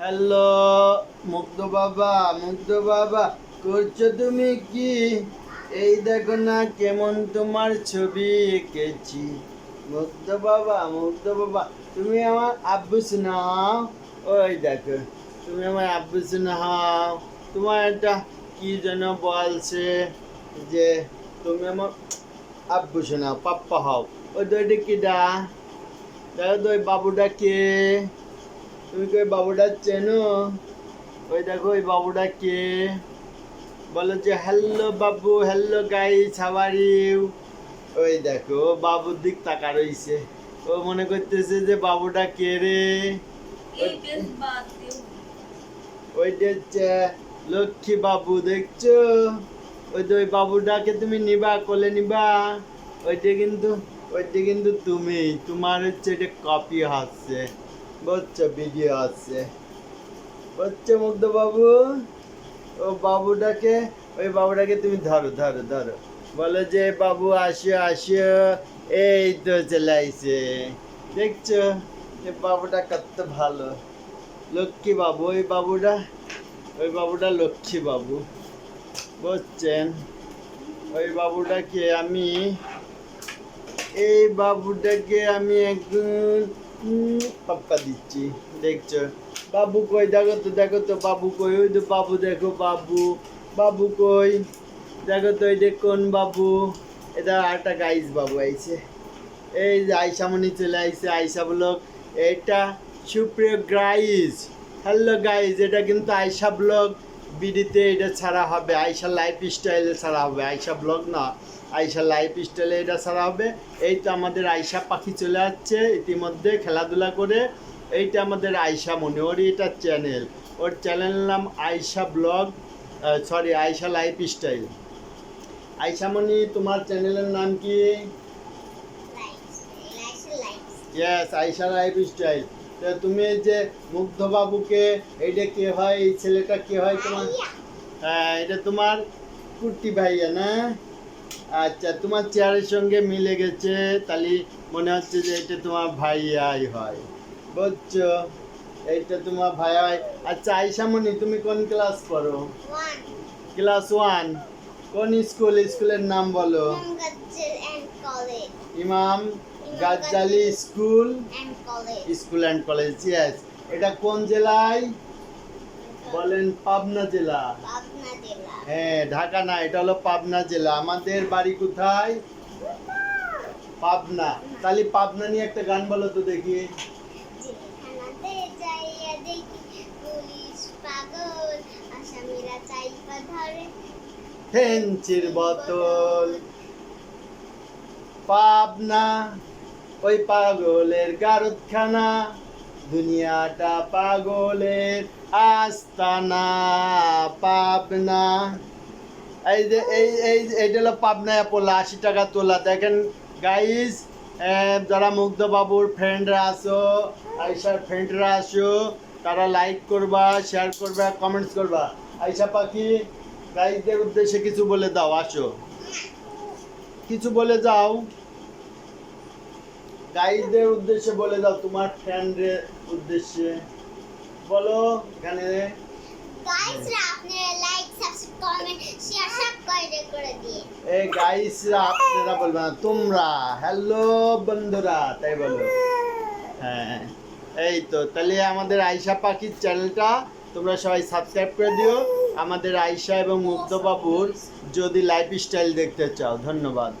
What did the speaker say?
Hello, মুগ্ধ বাবা মুগ্ধ বাবা, করছ তুমি কি? এই দেখো না কেমন তোমার ছবি এঁকেছি। মুগ্ধ বাবা মুগ্ধ বাবা, তুমি আমার আব্বু শোনাও ওই দেখো, তুমি আমার আব্বু শোনাও তোমার একটা কি যেন বলছে যে তুমি আমার আব্বু শোনাও পাপ্পা হও। ওই দইটা কিডা? দেখো তো ওই বাবুটা কে? তুমি কি ওই বাবুটা চেনো। ওই দেখো ওই বাবুটা কে বলো যে hello Babu hello guys how are you ওই দেখো বাবুর দিক তাকা রইছে ও মনে করতেছে যে বাবুটা কে রে? ওইটা হচ্ছে লক্ষ্মী বাবু দেখছ? ওই তো ওই বাবুটাকে তুমি নিবা কোলে নিবা। ওইটা কিন্তু ওইটা কিন্তু তুমি। তোমার হচ্ছে এটা কপি হচ্ছে। বুঝছ ভিডিও আছে বুঝছ মুগ্ধ বাবু, ও বাবুটাকে, ওই বাবুটাকে তুমি ধরো ধরো ধরো। বলো যে, বাবু, আসো আসো। এই তো চলে আইছে দেখছ? যে বাবুটা কত ভালো। লক্ষ্মী বাবু, ওই বাবুটা ওই বাবুটা লক্ষ্মী বাবু। বুঝছেন? ওই বাবুটাকে আমি, এই বাবুটাকে আমি একদম পাপ্পা দিচ্ছি, দেখছ? বাবু কই? দেখো তো দেখো তো, বাবু কই? ওই তো বাবু, দেখো বাবু। বাবু কই? দেখো তো, এই যে কোন বাবু? এটা একটা গাইস বাবু আইছে। এই যে আইসামণি চলে আইছে, আইসা ব্লগ এটা সুপ্রিয় গাইস হ্যালো গাইস এটা কিন্তু আয়সা ব্লগ বিডিতে এটা ছাড়া হবে আয়সা লাইফ স্টাইলে ছাড়া হবে আয়সা ব্লগ না আয়সা লাইফ স্টাইলে এটা ছাড়া হবে। এই তো আমাদের আয়সা পাখি চলে যাচ্ছে ইতিমধ্যে খেলাধুলা করে। এইটা আমাদের আয়সা মনে ওর এটা চ্যানেল ওর চ্যানেল নাম Aysha blog sorry Aysha lifestyle Ayshamoni তোমার চ্যানেলের নাম কি? ইয়েস আয়সা লাইফ স্টাইল তুমি এই যে মুগ্ধ বাবুকে এইটা কে হয় এই ছেলেটা কে হয় তোমার? হ্যাঁ এটা তোমার কুর্তি ভাইয়া না? আচ্ছা তোমার চেয়ারের সঙ্গে মিলে গেছে তাহলে মনে হচ্ছে যে এটা তোমার ভাইয়াই হয়। বুঝছ? এইটা তোমার ভাই হয়। আচ্ছা আইসামণি তুমি কোন ক্লাস পড়ো? Class one. কোন স্কুল? স্কুলের নাম বলো। Imam Ghazali school school and college yes এটা কোন জেলায়? বলেন পাবনা জেলা। হ্যাঁ ঢাকা না এটা হলো পাবনা জেলা। আমাদের বাড়ি কোথায়? পাবনা। তাহলে পাবনা নিয়ে একটা গান বলো তো দেখি। ফেঞ্চির বোতল। পাবনা। ওই পাগলের গারদখানা। দুনিয়াটা পাগলের আস্তানা, পাবনা। এই যে, এই এই, এইটা হলো পাবনা অ্যাপোলা, আশি টাকা তোলা। দেখেন গাইস যারা মুগ্ধ বাবুর ফ্রেন্ডরা আসো আইসার ফ্রেন্ডরা আসো তারা লাইক করবা শেয়ার করবা কমেন্টস করবা। আইসা পাখি গাইসদের উদ্দেশ্যে কিছু বলে দাও, আসো। কিছু বলে যাও। গাইডদের উদ্দেশ্যে বলে দাও তোমার ফ্রেন্ডের উদ্দেশ্যে। বলো এখানে। এই গাইসরা আপনারা বলবে তোমরা। হ্যালো বন্ধুরা তাই বলো। হ্যাঁ এই তো তাহলে আমাদের আয়শা পাখির চ্যানেলটা তোমরা সবাই সাবস্ক্রাইব করে দিও। আমাদের আয়শা এবং মুগ্ধ বাবুর যদি লাইফ স্টাইল দেখতে চাও ধন্যবাদ।